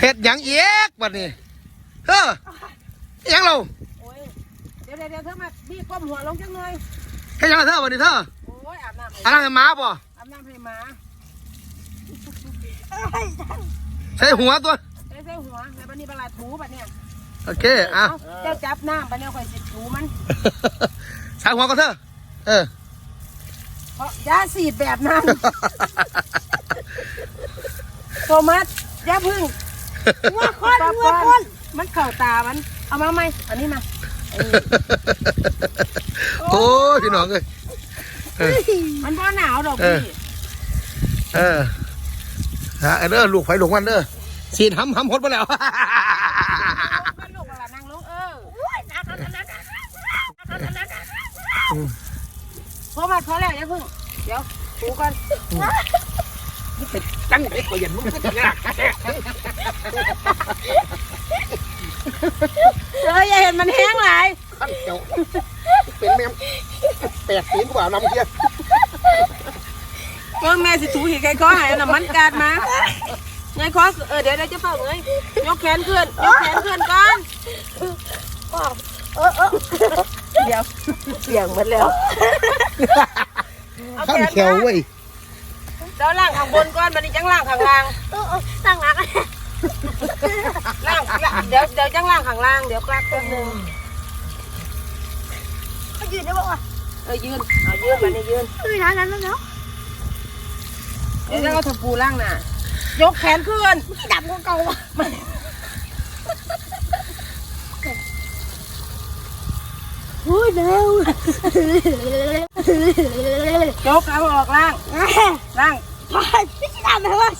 เห็ดหยังเอียกบัดนี้เฮ้อหยังเราโอ้ยเดี๋ยวเดี๋ยวเดี๋ยวเธอมาพี่ก้มหัวลงจังเลยเฮ็ดหยังเธอบัดนี้เธอโอ้ยอาบน้ำให้อะไรให้หมาป่ะอาบน้ำให้หมาใส่หัวตัว ใส่ใส่หัวแล้วบัดนี้ปลาถูบัดเนี่ยโอเคอะ เอาเจ้าจับน้ำบัดเนี่ยค่อยสิถูมันใส่หัวก็เธอเออ เพราะยาสีดแบบนั้น โทมัสอยาพึ่ง หัวคนหัวคนมันเข่าตามัน เอามาไหมเอันนี้มาเออโอ้ยพี่น้องเอ้ยเออมันบ่หนาวดอกเอพี่อเออฮะเด้อลูกไฟลูกมันเด้อสีดหำหำหดไปแล้วมันลูกอะไรนั่งลงเออโทมัสพอแล้วอย่าพึ่งเดี๋ยวถูกัน ตั้งเด็กกว่ายันมึงก็จะยากเอออย่าเห็นมันแห้งหลายขั้นเจ้าเป็นแม่แปดปีกว่านำเทียเบิ่งแม่สิถูหีไก่คอหายน้ำมันกาดมาไงคอเออเดี๋ยวเดี๋ยวจะเฝ้าเงยกแขนขึ้นยกแขนขึ้นก่อนเดี๋ยวเสียงหมดแล้วเอาขั้นแขเขียวนมาเว้ย เดี๋ยวล่างข้างบนก่อนมันนี่จังล่างข้างล่างเออเออตั้งหลักล่างล่างเดี๋ยวเดี๋ยวจังล่างข้างล่างเดี๋ยวกลักแป๊บนึงเขายืนได้บอกว่าเออยืนเอายืนมานี่ยืนเออนั้นนั้นแล้วเดี๋ยวจะเอาถปูล่างน่ะ ยกแขนขึ้นที่ดำของเก่าว่ะโอ้ยเร็วยกเอาออกล่างล่าง พี่ชิดำเหรอ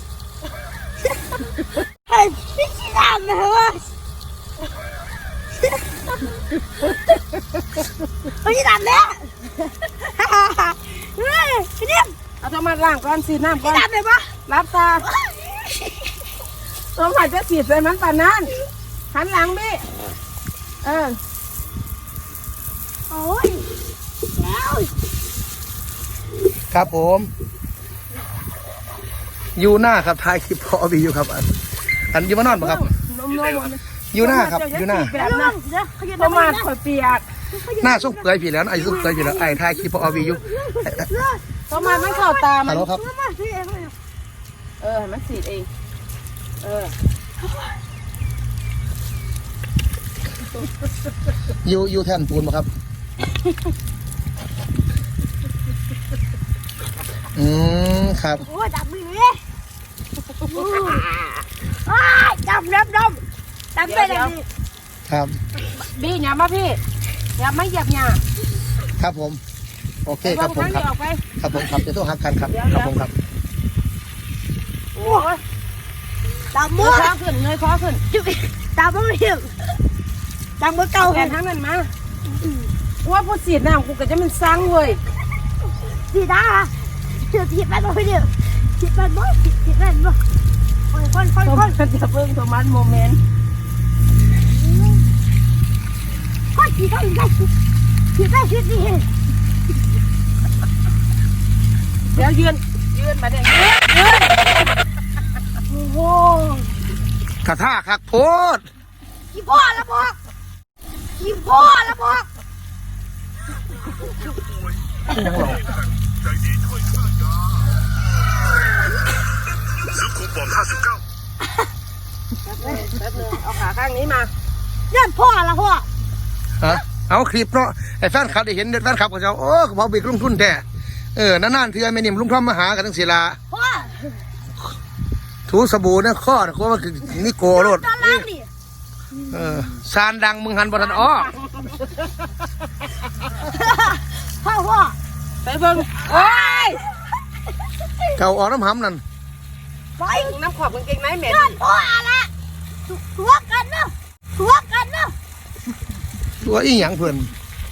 พี่ชิดำเหรอพี่ชิดำเนี่ยเฮ้ยพี่นี่ยเอาโทมัสล่างก่อนสีน้ำก่พี่อน ดำเลยปะรับตาโทมัสจะสีดใส่มันป่านนั้นหันหลังพี่เออ โอ้ยแล้วครับผม ยู่หน้าครับถ่ายคลิปพอบีอยู่ครับ อันอันอยู่มานอนปะครับนมนมอยู่หน้าครับอยู่หน้าแบบเรื่นั้อนงเดี๋ยวเขาจะโทมัสข่อยเปียกหน้าสุกเกยผีแล้วนะไอ้สุกเกยผีแล้วไอ้ถ่ายคลิปพอบีอยู่โทมัสมันเข้าตามัฮัลนโหลครับมาพี่เองเลยเออให้มันสีดเอง เอออยู่อยู่แท่นปูนปะครับ อืมครับ โอ้ยดำมื อเลยอ้ายดำดำดำดำไปเลยครับ บี้อย่ามาพี่อย่ามาเหยียบหยาครับผม โอเคคลรับงผมทางครันี้บออกไปครับผมครับจะต้องหักกันครับเดี๋ยวครับผมครับโอ้ยดำเงมือยคอขึ้นเงยคอขึ้นดำมือเหี่ยวดำมือเก่าแขนทั้งนั้นมาว่าผู้สีดน้ำกูก็จะมันซังเว้ยดีด้าเดี๋ยวถีบมันบ่เดี๋ยวถีบมันบ่ถีบมันบ่ โอ้ยคนคนโทคมันสจะเพิ่งโทมัสโมเมนต์คนถีบได้ได้ถีบได้ถีบดีเดี๋ยวยืนยืนมาเนี่ยยืนยืนโอ้โหกระทาคักโพดกี่พ่อละบอกกี่พ่อละบอก แป๊บนึงเอาขาข้างนี้มานั่นพ่อละพ่อฮะเอาคลิปเนาะไอ้แฟนคลับได้เห็นแฟนคลับก็จะโอ้กระเป๋าบิ๊กลงทุนแท้เออนานๆเทื่อแม่นิ่มลุงทอมมาหากันทั้งศิลาพ่อถูสบู่นะข้อนะก็ว่าคือนิโกโรดตอนล่างนี่เออซานดังมึงหันบทันอ้อพ่อพ่อไปเบิ่งโอ้ยเก่าออกน้ำหำนั่น ไปน้ำขอบกางเกงในเหม็นนั่นพ่อละหัวกันเนาะหัวกันเนาะตัวอีหยังเพื่อน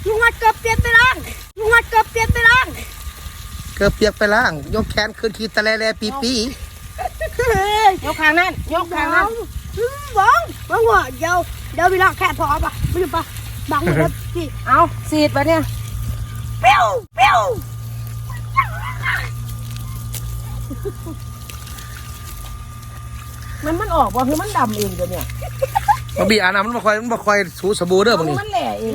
ลุงงัดเกือบเปลี่ยนไปล่างลุงงัดเกือบเปลี่ยนไปล่างเกือบเปียกไปล่างยกแขนขึ้นขีดตะแลแลปีปีเฮ้ยยกข้างนั้นยกข้างนั้นบังบังหัวเดี๋ยวเดี๋ยวเวลาแค่พอปะไม่รู้ปะบังหมดแล้วพี่เอาสีดไปเนี่ยเปี้ยวเปี้ยวค มันมันออกบ่คือมันดำเองเดี๋ยวเนี่ยบางบีอาบน้ำมันบ่ค่อยมันบ่ค่อยถูสบู่เด้อบางนี้มันแหล่เอง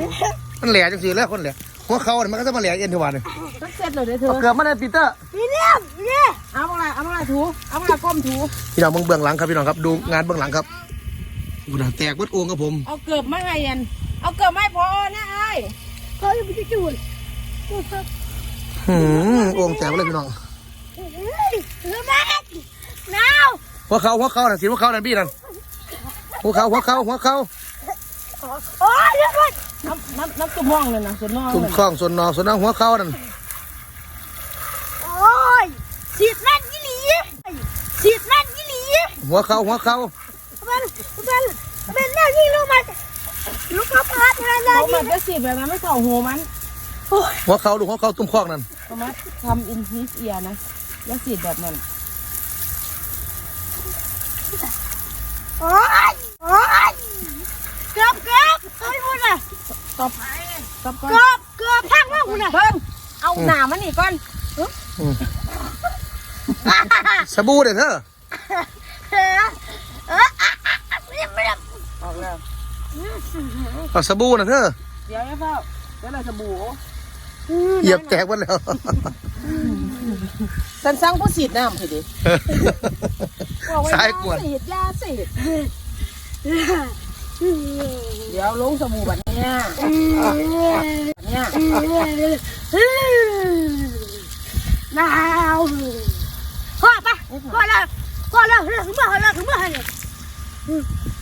มันแหล่จังซี่แล้วคนแหล่หัวเขาเนี่ยมันก็จะมาแหล่เอ็นทุกวันเลยมันเสร็จเลยเด้อเธเอาอเกือบมาได้ปีเตอร์พี่เนี่ยเนี่ยเอามาละเอามาละถูเอามาละก้มถู พี่น้องเบิ่งเบื้องหลังครับพี่น้องครับดูงานเบื้องหลังครับอุดาแตกเบิดโอ่งครับผม เอาเกือบมาให้ยันเอาเกือบไม่พอนะไอ้เขาจะไปจูดจูดครับหืมโอ่งแตกไปเลยพี่น้องเฮ้ยเฮ้ยแม่หนาว หัวเขาหัวเขาน่ะสิหัวเขานั่นพี่นั่นหัวเขาหัวเขาหัวเขาโอ้ยเดี๋ยวก่อนน้ำน้ำน้ำตุ้มห้องเลยนะส่วนนอกตุ่มเลยข้องส่วนนอกส่วนนอกหัวเขานั่นโอ้ยฉีดแม่นยี่หลีฉีดแม่นยี่หลีหัวเขาหัวเขามันมันเป็นแม่ยิ่งลูกมันลูกกระพัดอะไรเขานี่มันจะสีแบบนั้นไม่เข่าหัวมันหัวเขาดูหัวเขาตุ่มข้องนั่นเขามาทำอินทิสเอียนะแล้วสีแบบนั้น โอ้ยโอ้ย เกือบเกือบเฮ้ยพูดเลยตบตบก่อนเกือบเกือบพังมากคุณน่ะเบิ้งเอาหนามันนี่ก่อนสบู่เด้อเธอเออเออไม่ได้ไม่ได้ออกแล้วเอาสบู่นะเธอเดี๋ยวไม่เฝ้าเดี๋ยวเราจะบูเหยียบแตกหมดแล้วสันสร้างผู้สีดน้ำสิดิ สายกวนสีดยาสีดเดี๋ยวลงสบู่แบบเนี้ยแบบเนี้ยหนาวพ่อไปพ่อแล้วพ่อแล้วถึงเมื่อแล้วถึงเมื่อเนี่ย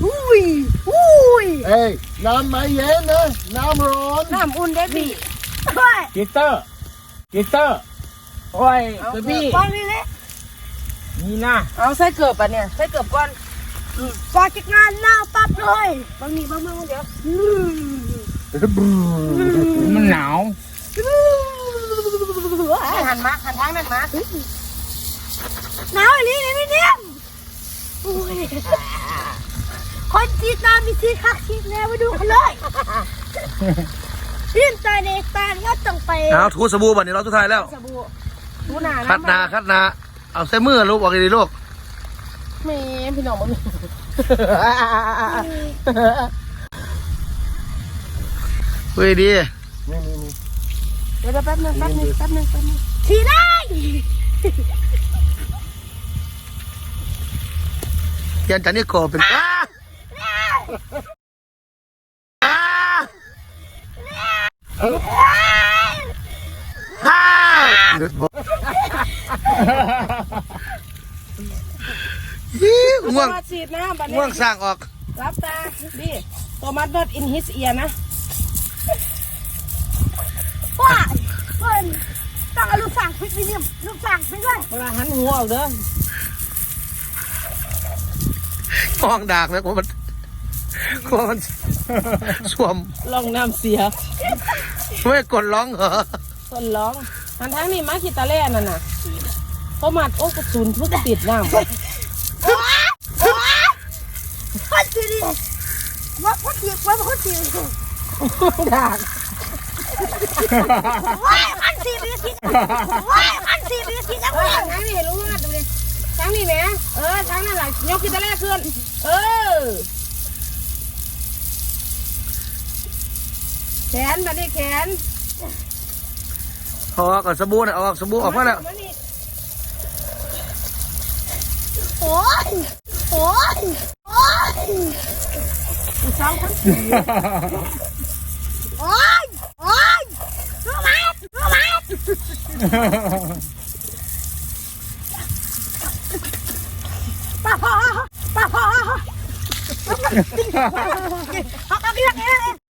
อุ้ยอุ้ย เอ้ยน้ำไม่เย็นนะน้ำร้อนน้ำอุ่นได้บีโอ้ยกิตเตอร์กิตเตอร์โอ้ยเอาเบบีบี้ฟองนี่เลย นี่นะเอาใส่เกือบปะเนี่ยใส่เกือบก่อนฟองจากงานหน้าปั๊บเลยบางนี่บางเมื่อเดี๋ยวมันหนาวให้หันมาหันทางนั้นมาหนาวอีนี่นี่เนี่ยคนจีนน้ำมีซีคักชีแน่มาดูกันเลยยื่นตาในตาก็ต้องไปเอาถูสบู่บัดนี้เราสุดท้ายแล้วสบู่ดูหนาคัดหนาคัดหนา เอาใส่มือลูกออกดีๆลูกแม่พี่น้องมันเฮ้ยดีนี่นี่นี่เดี๋ยวแป๊บนึงแป๊บนึงแป๊บนึงแป๊บนึงทีได้เทียนจันนี่ก่อเป็นอ้า อ้าอ้าเดือดบ่ฮี่ง่วงมาฉีดน้ำบัดนี้ง่วงสร้างออก รับตาดิโทมัสดอทอินฮิสเอียนะว่าคนต้องเอาลูกสั่งพริกไปเนี่ยลูกสั่งไปด้วยเวลาหันหัวออกเด้อมองดากนะกลัวมันกลัวมันสวมลองน้ำเสียไม่กดร้องเหรอต้นร้องหันทางนี้มาคิดตาแล่นั่นน่ะโทมัสโอ้กระสุนทุกติดน้ำ ดากว่าคนจีนมีสิว่าคนจีนมีสิแล้วเออทางนี้รู้ว่าดูดิทางนี้แหมเออทางนั้นแหละยกคิดตาแล่ขึ้น เออแขนบัดนี้แขนออกกับสบู่นะออกสบู่ออกมาแล้วโอ้ยโอ้ยโอ้ย สองคนโอ้ยโอ้ยลูกมัดลูกมัดป้าพ่อป้าพ่